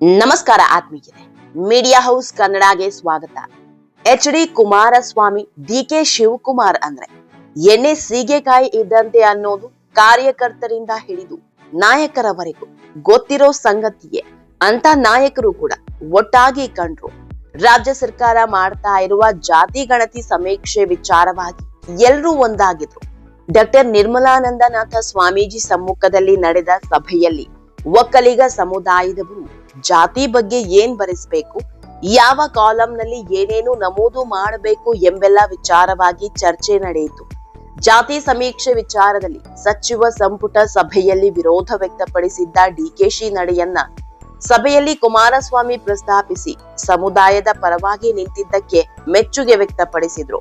ನಮಸ್ಕಾರ ಆತ್ಮೀಯರೇ. Media house ಕನ್ನಡಗೆ ಸ್ವಾಗತ. H D Kumaraswamy, D K Shivakumar ಅಂದ್ರೆ ಎಣ್ಣೆ ಸೀಗೆಕಾಯಿ ಇದ್ದಂತೆ ಅನ್ನೋದು ಕಾರ್ಯಕರ್ತರಿಂದ ಹಿಡಿದು ನಾಯಕರವರೆಗೂ ಗೊತ್ತಿರೋ ಸಂಗತಿಯೇ ಅಂತ ನಾಯಕರು ಕೂಡ ಒಟ್ಟಾಗಿ ಕಂಡ್ರು. ರಾಜ್ಯ ಸರ್ಕಾರ ಮಾಡ್ತಾ ಇರುವ ಜಾತಿ ಗಣತಿ ಸಮೀಕ್ಷೆ ವಿಚಾರವಾಗಿ ಎಲ್ರೂ ಒಂದಾಗಿದ್ರು. ಡಾಕ್ಟರ್ ನಿರ್ಮಲಾನಂದನಾಥ ಸ್ವಾಮೀಜಿ ಸಮ್ಮುಖದಲ್ಲಿ ನಡೆದ ಸಭೆಯಲ್ಲಿ ಒಕ್ಕಲಿಗ ಸಮುದಾಯದವರು ಜಾತಿ ಬಗ್ಗೆ ಏನ್ ಬರೆಸ್ಬೇಕು? ಯಾವ ಕಾಲಂನಲ್ಲಿ ಏನೇನು ನಮೂದು ಮಾಡಬೇಕು ಎಂಬೆಲ್ಲ ವಿಚಾರವಾಗಿ ಚರ್ಚೆ ನಡೆಯಿತು. ಜಾತಿ ಸಮೀಕ್ಷೆ ವಿಚಾರದಲ್ಲಿ ಸಚಿವ ಸಂಪುಟ ಸಭೆಯಲ್ಲಿ ವಿರೋಧ ವ್ಯಕ್ತಪಡಿಸಿದ್ದ ಡಿಕೆಶಿ ನಡೆಯನ್ನ ಸಭೆಯಲ್ಲಿ ಕುಮಾರಸ್ವಾಮಿ ಪ್ರಸ್ತಾಪಿಸಿ ಸಮುದಾಯದ ಪರವಾಗಿ ನಿಂತಿದ್ದಕ್ಕೆ ಮೆಚ್ಚುಗೆ ವ್ಯಕ್ತಪಡಿಸಿದ್ರು.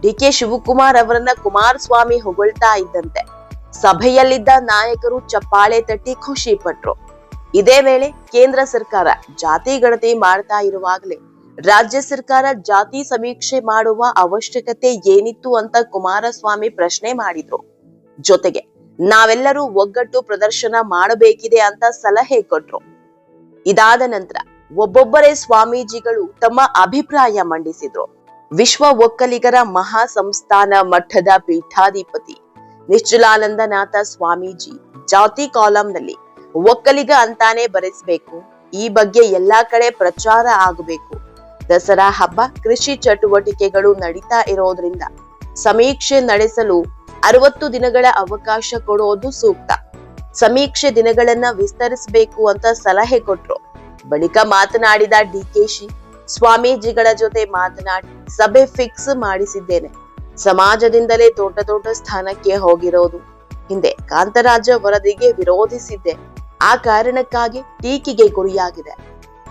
ಡಿಕೆ ಶಿವಕುಮಾರ್ ಅವರನ್ನ ಕುಮಾರಸ್ವಾಮಿ ಹೊಗಳ್ತಾ ಇದ್ದಂತೆ. ಸಭೆಯಲ್ಲಿದ್ದ ನಾಯಕರು ಚಪ್ಪಾಳೆ ತಟ್ಟಿ ಖುಷಿ ಪಟ್ರು. ಇದೇ ವೇಳೆ ಕೇಂದ್ರ ಸರ್ಕಾರ ಜಾತಿ ಗಣತಿ ಮಾಡ್ತಾ ಇರುವಾಗಲೇ ರಾಜ್ಯ ಸರ್ಕಾರ ಜಾತಿ ಸಮೀಕ್ಷೆ ಮಾಡುವ ಅವಶ್ಯಕತೆ ಏನಿತ್ತು ಅಂತ ಕುಮಾರಸ್ವಾಮಿ ಪ್ರಶ್ನೆ ಮಾಡಿದ್ರು. ಜೊತೆಗೆ ನಾವೆಲ್ಲರೂ ಒಗ್ಗಟ್ಟು ಪ್ರದರ್ಶನ ಮಾಡಬೇಕಿದೆ ಅಂತ ಸಲಹೆ ಕೊಟ್ರು. ಇದಾದ ನಂತರ ಒಬ್ಬೊಬ್ಬರೇ ಸ್ವಾಮೀಜಿಗಳು ತಮ್ಮ ಅಭಿಪ್ರಾಯ ಮಂಡಿಸಿದ್ರು. ವಿಶ್ವ ಒಕ್ಕಲಿಗರ ಮಹಾ ಸಂಸ್ಥಾನ ಮಠದ ಪೀಠಾಧಿಪತಿ ನಿಶ್ಚಲಾನಂದನಾಥ ಸ್ವಾಮೀಜಿ ಜಾತಿ ಕಾಲಂನಲ್ಲಿ ಒಕ್ಕಲಿಗ ಅಂತಾನೆ ಬರೆಸ್ಬೇಕು. ಈ ಬಗ್ಗೆ ಎಲ್ಲಾ ಕಡೆ ಪ್ರಚಾರ ಆಗಬೇಕು. ದಸರಾ ಹಬ್ಬ ಕೃಷಿ ಚಟುವಟಿಕೆಗಳು ನಡೀತಾ ಇರೋದ್ರಿಂದ ಸಮೀಕ್ಷೆ ನಡೆಸಲು ಅರವತ್ತು ದಿನಗಳ ಅವಕಾಶ ಕೊಡೋದು ಸೂಕ್ತ. ಸಮೀಕ್ಷೆ ದಿನಗಳನ್ನ ವಿಸ್ತರಿಸಬೇಕು ಅಂತ ಸಲಹೆ ಕೊಟ್ರು. ಬಳಿಕ ಮಾತನಾಡಿದ ಡಿಕೆಶಿ ಸ್ವಾಮೀಜಿಗಳ ಜೊತೆ ಮಾತನಾಡಿ ಸಭೆ ಫಿಕ್ಸ್ ಮಾಡಿಸಿದ್ದೇನೆ. ಸಮಾಜದಿಂದಲೇ ದೊಡ್ಡ ದೊಡ್ಡ ಸ್ಥಾನಕ್ಕೆ ಹೋಗಿರೋದು. ಹಿಂದೆ ಕಾಂತರಾಜ ವರದಿಗೆ ವಿರೋಧಿಸಿದ್ದೆ. ಆ ಕಾರಣಕ್ಕಾಗಿ ಟೀಕೆಗೆ ಗುರಿಯಾಗಿದೆ.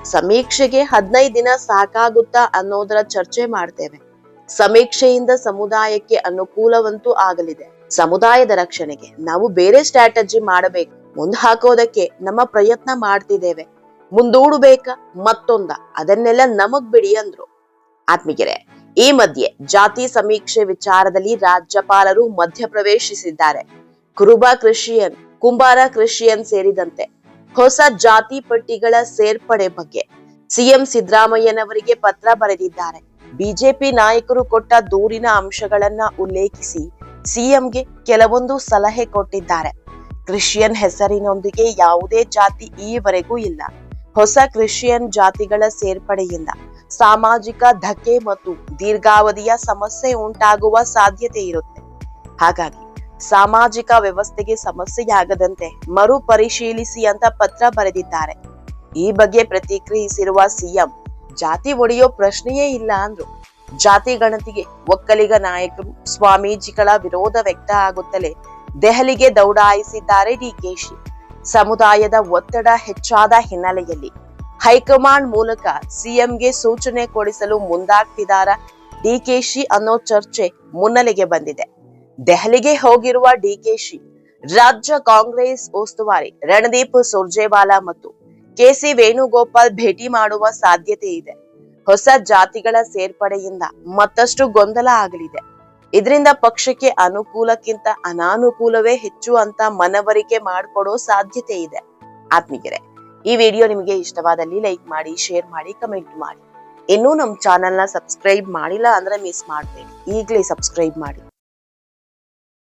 ಸಮೀಕ್ಷೆಗೆ ಹದಿನೈದು ದಿನ ಸಾಕಾಗುತ್ತಾ ಅನ್ನೋದರ ಚರ್ಚೆ ಮಾಡ್ತೇವೆ. ಸಮೀಕ್ಷೆಯಿಂದ ಸಮುದಾಯಕ್ಕೆ ಅನುಕೂಲವಂತೂ ಆಗಲಿದೆ. ಸಮುದಾಯದ ರಕ್ಷಣೆಗೆ ನಾವು ಬೇರೆ ಸ್ಟ್ರಾಟಜಿ ಮಾಡಬೇಕು. ಮುಂದ್ ಹಾಕೋದಕ್ಕೆ ನಮ್ಮ ಪ್ರಯತ್ನ ಮಾಡ್ತಿದ್ದೇವೆ. ಮುಂದೂಡಬೇಕ? ಮತ್ತೊಂದ. ಅದನ್ನೆಲ್ಲ ನಮಗ್ ಬಿಡಿ ಅಂದ್ರು. ಆತ್ಮೀಗೆರೆ ಈ ಮಧ್ಯೆ ಜಾತಿ ಸಮೀಕ್ಷೆ ವಿಚಾರದಲ್ಲಿ ರಾಜ್ಯಪಾಲರು ಮಧ್ಯಪ್ರವೇಶಿಸಿದ್ದಾರೆ. ಕುರುಬ ಕ್ರಿಶ್ಚಿಯನ್ ಕುಂಬಾರ ಕ್ರಿಶ್ಚಿಯನ್ ಸೇರಿದಂತೆ ಹೊಸ ಜಾತಿ ಪಟ್ಟಿಗಳ ಸೇರ್ಪಡೆ ಬಗ್ಗೆ ಸಿಎಂ ಸಿದ್ದರಾಮಯ್ಯನವರಿಗೆ ಪತ್ರ ಬರೆದಿದ್ದಾರೆ. ಬಿಜೆಪಿ ನಾಯಕರು ಕೊಟ್ಟ ದೂರಿನ ಅಂಶಗಳನ್ನ ಉಲ್ಲೇಖಿಸಿ ಸಿಎಂಗೆ ಕೆಲವೊಂದು ಸಲಹೆ ಕೊಟ್ಟಿದ್ದಾರೆ. ಕ್ರಿಶ್ಚಿಯನ್ ಹೆಸರಿನೊಂದಿಗೆ ಯಾವುದೇ ಜಾತಿ ಈವರೆಗೂ ಇಲ್ಲ. ಹೊಸ ಕ್ರಿಶ್ಚಿಯನ್ ಜಾತಿಗಳ ಸೇರ್ಪಡೆಯಿಂದ ಸಾಮಾಜಿಕ ಧಕ್ಕೆ ಮತ್ತು ದೀರ್ಘಾವಧಿಯ ಸಮಸ್ಯೆ ಉಂಟಾಗುವ ಸಾಧ್ಯತೆ ಇರುತ್ತೆ. ಹಾಗಾಗಿ ಸಾಮಾಜಿಕ ವ್ಯವಸ್ಥೆಗೆ ಸಮಸ್ಯೆಯಾಗದಂತೆ ಮರು ಪರಿಶೀಲಿಸಿ ಅಂತ ಪತ್ರ ಬರೆದಿದ್ದಾರೆ. ಈ ಬಗ್ಗೆ ಪ್ರತಿಕ್ರಿಯಿಸಿರುವ ಸಿಎಂ, ಜಾತಿ ಒಡೆಯೋ ಪ್ರಶ್ನೆಯೇ ಇಲ್ಲ ಅಂದ್ರು. ಜಾತಿ ಗಣತಿಗೆ ಒಕ್ಕಲಿಗ ನಾಯಕರು ಸ್ವಾಮೀಜಿಗಳ ವಿರೋಧ ವ್ಯಕ್ತ ಆಗುತ್ತಲೇ ದೆಹಲಿಗೆ ದೌಡಾಯಿಸಿದ್ದಾರೆ ಡಿಕೆಶಿ ಸಮುದಾಯದ ಒತ್ತಡ ಹೆಚ್ಚಾದ ಹಿನ್ನೆಲೆಯಲ್ಲಿ ಹೈಕಮಾಂಡ್ ಮೂಲಕ ಸಿಎಂಗೆ ಸೂಚನೆ ಕೊಡಿಸಲು ಮುಂದಾಗ್ತಿದಾರ ಡಿಕೆಶಿ ಅನ್ನೋ ಚರ್ಚೆ ಮುನ್ನೆಲೆಗೆ ಬಂದಿದೆ. ದೆಹಲಿಗೆ ಹೋಗಿರುವ ಡಿಕೆಶಿ ರಾಜ್ಯ ಕಾಂಗ್ರೆಸ್ ಉಸ್ತುವಾರಿ ರಣದೀಪ್ ಸುರ್ಜೇವಾಲಾ ಮತ್ತು ಕೆಸಿ ವೇಣುಗೋಪಾಲ್ ಭೇಟಿ ಮಾಡುವ ಸಾಧ್ಯತೆ ಇದೆ. ಹೊಸ ಜಾತಿಗಳ ಸೇರ್ಪಡೆಯಿಂದ ಮತ್ತಷ್ಟು ಗೊಂದಲ ಆಗಲಿದೆ. ಇದರಿಂದ ಪಕ್ಷಕ್ಕೆ ಅನುಕೂಲಕ್ಕಿಂತ ಅನಾನುಕೂಲವೇ ಹೆಚ್ಚು ಅಂತ ಮನವರಿಕೆ ಮಾಡಿಕೊಡೋ ಸಾಧ್ಯತೆ ಇದೆ. ಆತ್ಮೀಗೆರೆ ಈ ವಿಡಿಯೋ ನಿಮಗೆ ಇಷ್ಟವಾದಲ್ಲಿ ಲೈಕ್ ಮಾಡಿ, ಶೇರ್ ಮಾಡಿ, ಕಮೆಂಟ್ ಮಾಡಿ. ಇನ್ನೂ ನಮ್ಮ ಚಾನೆಲ್ನ ಸಬ್ಸ್ಕ್ರೈಬ್ ಮಾಡಿಲ್ಲ ಅಂದ್ರೆ ಮಿಸ್ ಮಾಡಬೇಡಿ. ಈಗಲೇ ಸಬ್ಸ್ಕ್ರೈಬ್ ಮಾಡಿ.